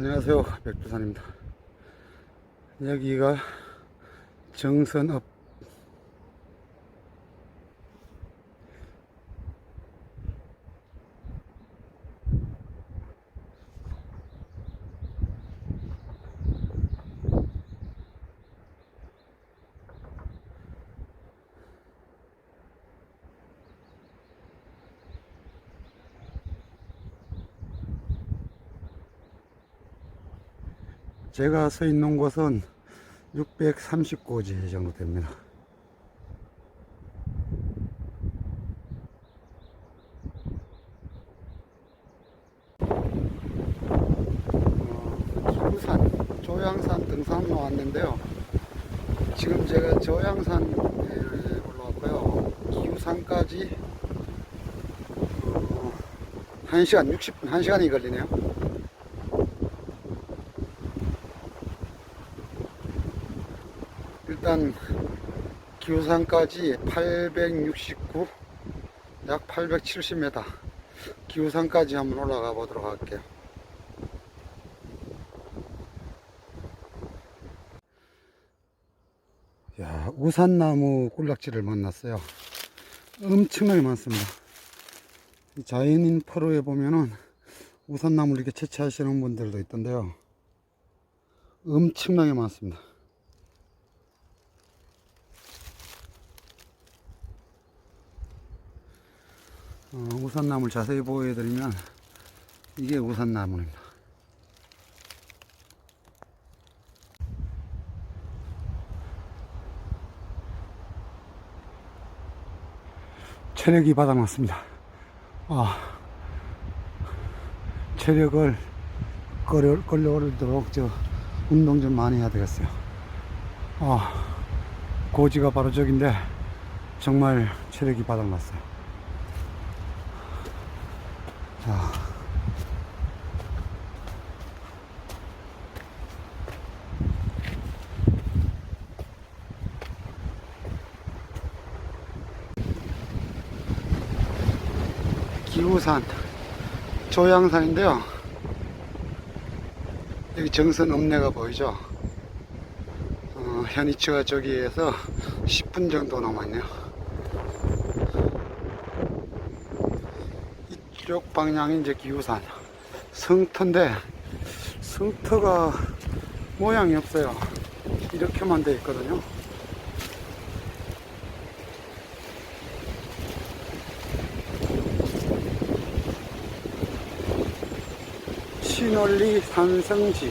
안녕하세요. 백두산입니다. 여기가 정선읍 제가 서 있는 곳은 639지 정도 됩니다. 어, 기부산, 조양산 등산로 왔는데요. 지금 제가 조양산에 올라왔고요. 기부산까지 어, 1시간 60분, 1시간이 걸리네요. 일단 기후산까지 869, 약 870m 기후산까지 한번 올라가 보도록 할게요. 야, 우산나무 꿀락지를 만났어요. 엄청나게 많습니다. 이 자연인 포로에 보면은 우산나무를 이렇게 채취하시는 분들도 있던데요. 엄청나게 많습니다. 어, 우산나무를 자세히 보여드리면 이게 우산나무입니다. 체력이 바닥났습니다. 아, 체력을 끌어, 끌어오르도록 저 운동 좀 많이 해야 되겠어요. 아, 고지가 바로 저긴데 정말 체력이 바닥났어요. 자. 기우산 조양산인데요. 여기 정선 읍내가 보이죠? 어, 현이치가 저기에서 10분 정도 남았네요 이쪽 방향이 이제 기우산. 성터인데 성터가 모양이 없어요. 이렇게만 되어 있거든요. 신월리 산성지.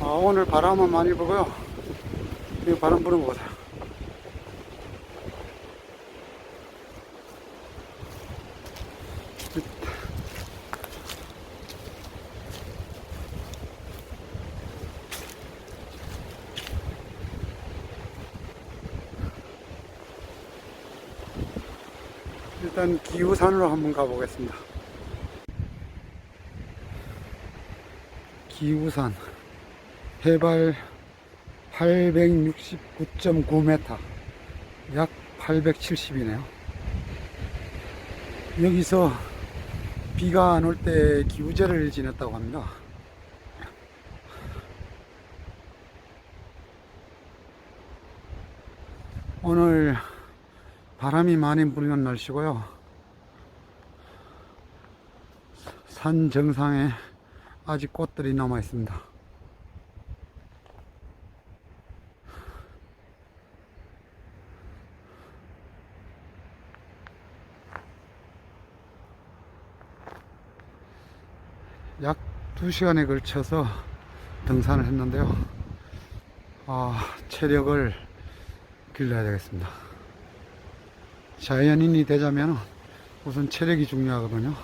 아, 오늘 바람은 많이 불고요. 이 바람 부는 거 보세요 일단 기우산으로 한번 가보겠습니다. 기우산 해발 869.9m 약 870이네요. 여기서 비가 안 올 때 기우제를 지냈다고 합니다. 오늘 바람이 많이 불는 날씨고요. 산 정상에 아직 꽃들이 남아 있습니다. 약 2시간에 걸쳐서 등산을 했는데요. 아, 체력을 길러야 되겠습니다. 자연인이 되자면 우선 체력이 중요하거든요.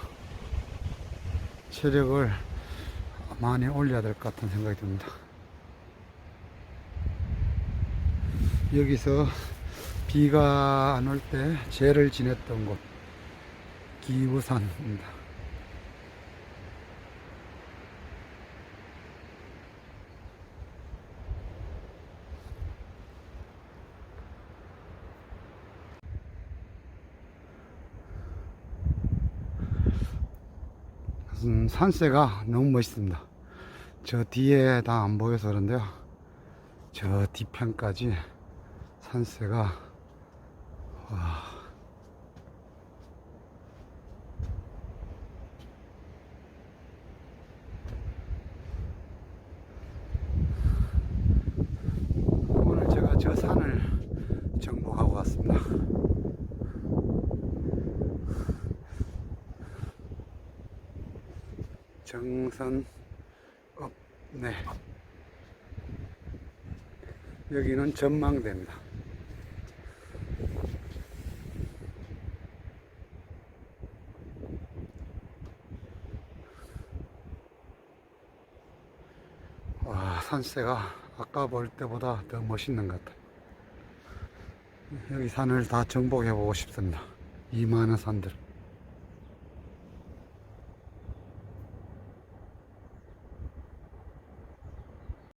체력을 많이 올려야 될 것 같은 생각이 듭니다. 여기서 비가 안 올때 재를 지냈던 곳 기우산입니다. 음, 산세가 너무 멋있습니다. 저 뒤에 다 안 보여서 그런데요. 저 뒤편까지 산세가 와. 오늘 제가 저 산을 정복하고 왔습니다. 정선 읍네 여기는 전망대입니다. 와 산세가 아까 볼 때보다 더 멋있는 것 같아요. 여기 산을 다 정복해 보고 싶습니다. 이 많은 산들.